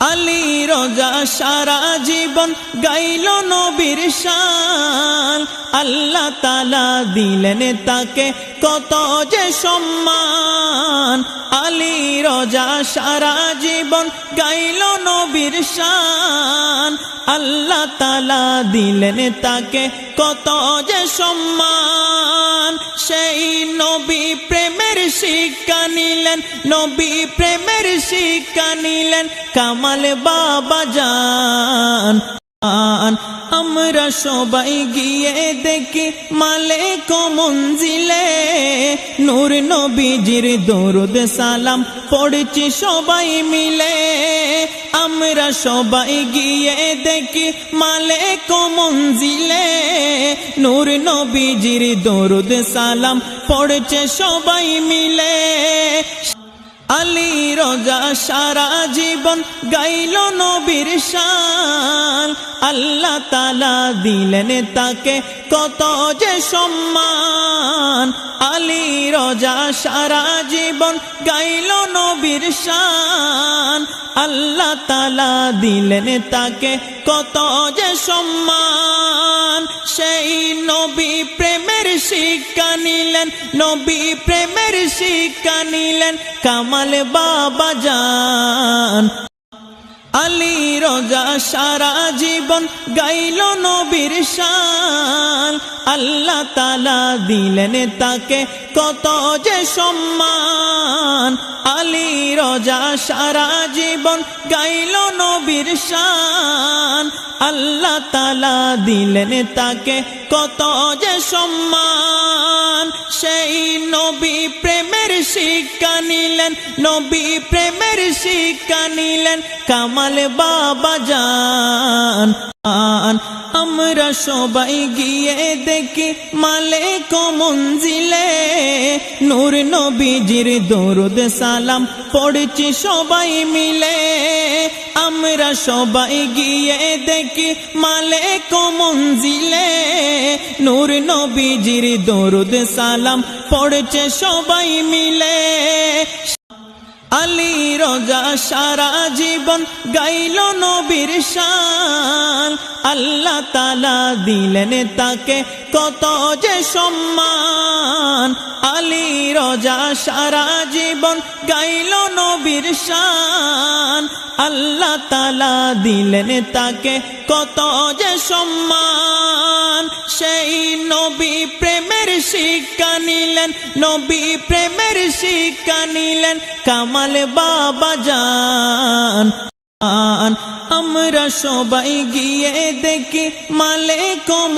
আলী রোজা সারা জীবন গাইল নবীর শান। আল্লাহ তালা দিলেন তাকে কত যে সম্মান। আলী রোজা সারা জীবন গাইল নবীর শান। আল্লাহ তালা দিলেন তাকে কত যে সম্মান। শিক্ষা নিলেন নবী প্রেমের শিক্ষা নিলেন কামাল বাবা আন। আমরা সবাই গিয়ে দেখি মালে মঞ্জিলে। নূর নবীজির দরুদ সালাম পড়ছি সবাই মিলে। আমরা সবাই গিয়ে দেখি মালে মঞ্জিলে। নূর নবীজির দরুদ সালাম পড়ছে সবাই মিলে। আলী রোজা সারা জীবন গাইল নবীর শান। আল্লাহ তালা দিলেন তাকে কত যে সম্মান। আলী রোজা সারা জীবন গাইল নবীর শান। আল্লাহ তালা দিলেন তাকে কত যে সম্মান। সেই নবী প্রেমের শিক্ষা নিলেন, নবী প্রেমের শিক্ষা নিলেন কামাল বাবা জান। আলী রোজা সারা জীবন গাইল নবীর শান। আল্লাহ তালা দিলেন তাকে কত যে সম্মান। আলী রোজা সারা জীবন গাইল নবীর শান। আল্লাহ তালা দিলেন তাকে কত যে সম্মান। সেই নবী প্রেমের শিক্ষা নিলেন নবী প্রেমের শিক্ষা নিলেন কামাল বাবা জান আন আমরা সবাই গিয়ে দেখি মালে মঞ্জিলে। নূর নবীজির দরুদ সালাম পড়ছি সবাই মিলে। আমরা সবাই গিয়ে দেখি মালে মঞ্জিলে। নূর নবীজির দরুদ সালাম পড়ছে সবাই মিলে। আলী রোজা সারা জীবন গাইল নবীর শান। আল্লাহ তালা দিলেন তাকে কত যে সম্মান। আলী রোজা সারা জীবন গাইল নবীর শান। আল্লাহ তালা দিলেন তাকে কত যে সম্মান। সেই নবী প্রেমের শিক্ষা নিলেন, নবী প্রেমের শিক্ষা নিলেন কামাল বাবা আন, আমরা সবাই গিয়ে দেখি মালে কম